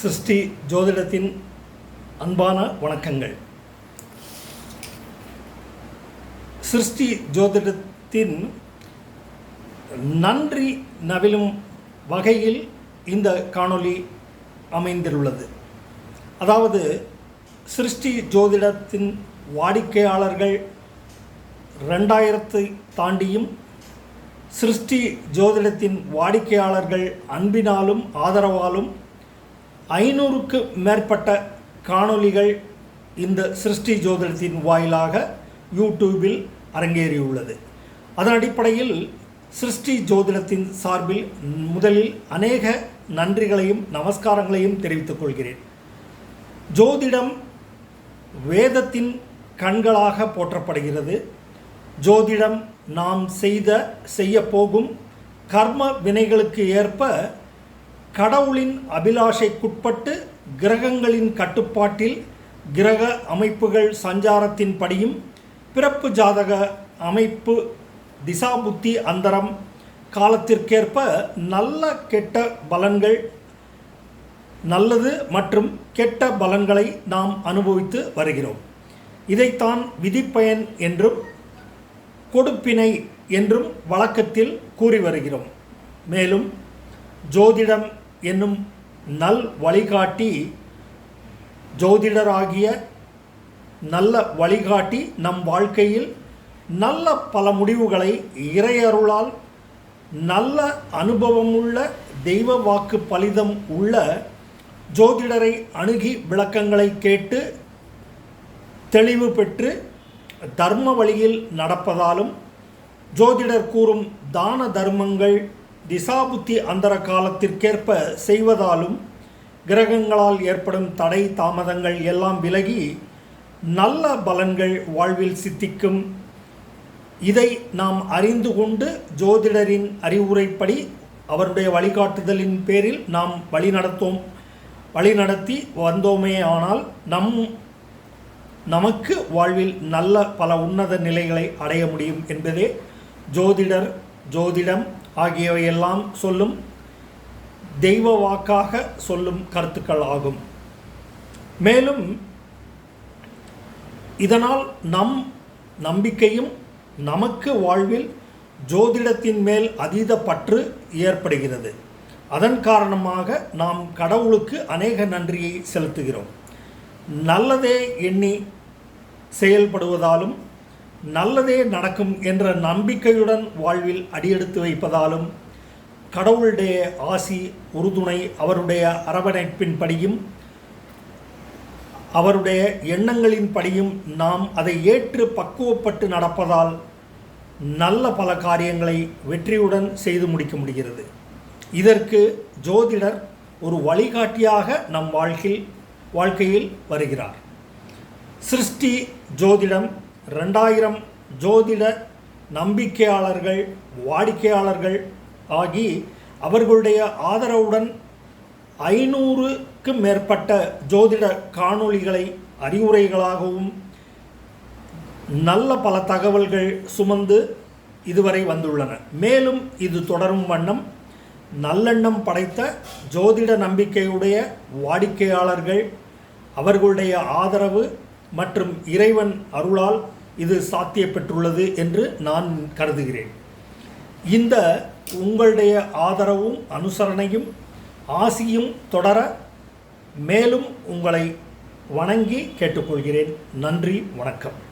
சிருஷ்டி ஜோதிடத்தின் அன்பான வணக்கங்கள். சிருஷ்டி ஜோதிடத்தின் நன்றி நவிலும் வகையில் இந்த காணொளி அமைந்துள்ளது அதாவது சிருஷ்டி ஜோதிடத்தின் வாடிக்கையாளர்கள் ரெண்டாயிரத்தை தாண்டியும் சிருஷ்டி ஜோதிடத்தின் வாடிக்கையாளர்கள் அன்பினாலும் ஆதரவாலும் ஐநூறுக்கு மேற்பட்ட காணொளிகள் இந்த சிருஷ்டி ஜோதிடத்தின் வாயிலாக யூடியூபில் அரங்கேறியுள்ளது. அதன் அடிப்படையில் சிருஷ்டி ஜோதிடத்தின் சார்பில் முதலில் அநேக நன்றிகளையும் நமஸ்காரங்களையும் தெரிவித்துக் கொள்கிறேன். ஜோதிடம் வேதத்தின் கண்களாக போற்றப்படுகிறது. ஜோதிடம் நாம் செய்த செய்யப்போகும் கர்ம வினைகளுக்கு ஏற்ப கடவுளின் அபிலாஷைக்குட்பட்டு கிரகங்களின் கட்டுப்பாட்டில் கிரக அமைப்புகள் சஞ்சாரத்தின் படியும் பிறப்பு ஜாதக அமைப்பு திசாபுத்தி அந்தரம் காலத்திற்கேற்ப நல்ல கெட்ட பலன்கள் நல்லது மற்றும் கெட்ட பலன்களை நாம் அனுபவித்து வருகிறோம். இதைத்தான் விதிப்பயன் என்றும் கொடுப்பினை என்றும் வழக்கத்தில் கூறி வருகிறோம். மேலும் ஜோதிடம் என்னும் நல் வழிகாட்டி ஜோதிடராகிய நல்ல வழிகாட்டி நம் வாழ்க்கையில் நல்ல பல முடிவுகளை இறையருளால் நல்ல அனுபவமுள்ள தெய்வ வாக்கு பலிதம் உள்ள ஜோதிடரை அணுகி விளக்கங்களை கேட்டு தெளிவு பெற்று தர்ம வழியில் நடப்பதாலும் ஜோதிடர் கூறும் தான தர்மங்கள் திசாபுத்தி அந்தர காலத்திற்கேற்ப செய்வதாலும் கிரகங்களால் ஏற்படும் தடை தாமதங்கள் எல்லாம் விலகி நல்ல பலன்கள் வாழ்வில் சித்திக்கும். இதை நாம் அறிந்து கொண்டு ஜோதிடரின் அறிவுரைப்படி அவருடைய வழிகாட்டுதலின் பேரில் நாம் வழிநடத்தோம் வழிநடத்தி வந்தோமே ஆனால் நம் நமக்கு வாழ்வில் நல்ல பல உன்னத நிலைகளை அடைய முடியும் என்பதே ஜோதிடர் ஜோதிடம் ஆகியவையெல்லாம் சொல்லும் தெய்வ வாக்காக சொல்லும் கருத்துக்கள் ஆகும். மேலும் இதனால் நம் நம்பிக்கையும் நமக்கு வாழ்வில் ஜோதிடத்தின் மேல் அதீத பற்று ஏற்படுகிறது. அதன் காரணமாக நாம் கடவுளுக்கு அநேக நன்றியை செலுத்துகிறோம். நல்லதே எண்ணி செயல்படுவதாலும் நல்லதே நடக்கும் என்ற நம்பிக்கையுடன் வாழ்வில் அடியெடுத்து வைப்பதாலும் கடவுளுடைய ஆசி உறுதுணை அவருடைய அரவணைப்பின்படியும் அவருடைய எண்ணங்களின் படியும் நாம் அதை ஏற்று பக்குவப்பட்டு நடப்பதால் நல்ல பல காரியங்களை வெற்றியுடன் செய்து முடிக்க முடிகிறது. இதற்கு ஜோதிடர் ஒரு வழிகாட்டியாக நம் வாழ்க்கையில் வாழ்க்கையில் வருகிறார். சிருஷ்டி ஜோதிடம் ரெண்டாயிரம் ஜோதிட நம்பிக்கையாளர்கள் வாடிக்கையாளர்கள் ஆகி அவர்களுடைய ஆதரவுடன் ஐநூறுக்கு மேற்பட்ட ஜோதிட காணொளிகளை அறிவுரைகளாகவும் நல்ல பல தகவல்கள் சுமந்து இதுவரை வந்துள்ளன. மேலும் இது தொடரும் வண்ணம் நல்லெண்ணம் படைத்த ஜோதிட நம்பிக்கையுடைய வாடிக்கையாளர்கள் அவர்களுடைய ஆதரவு மற்றும் இறைவன் அருளால் இது சாத்தியப்பெற்றுள்ளது என்று நான் கருதுகிறேன். இந்த உங்களுடைய ஆதரவும் அனுசரணையும் ஆசியும் தொடர மேலும் உங்களை வணங்கி கேட்டுக்கொள்கிறேன். நன்றி வணக்கம்.